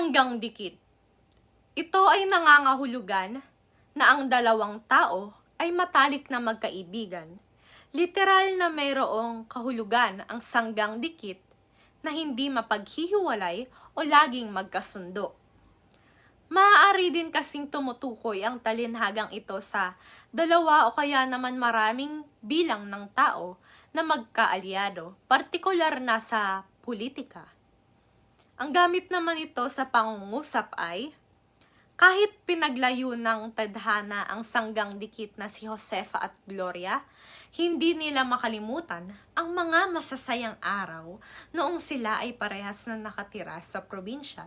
Sanggang dikit. Ito ay nangangahulugan na ang dalawang tao ay matalik na magkaibigan. Literal na mayroong kahulugan ang sanggang dikit na hindi mapaghihiwalay o laging magkasundo. Maaari din kasing tumutukoy ang talinhagang ito sa dalawa o kaya naman maraming bilang ng tao na magkaalyado, partikular na sa politika. Ang gamit naman ito sa pangungusap ay, kahit pinaglayo ng tadhana ang sanggang dikit na si Josefa at Gloria, hindi nila makalimutan ang mga masasayang araw noong sila ay parehas na nakatira sa probinsya.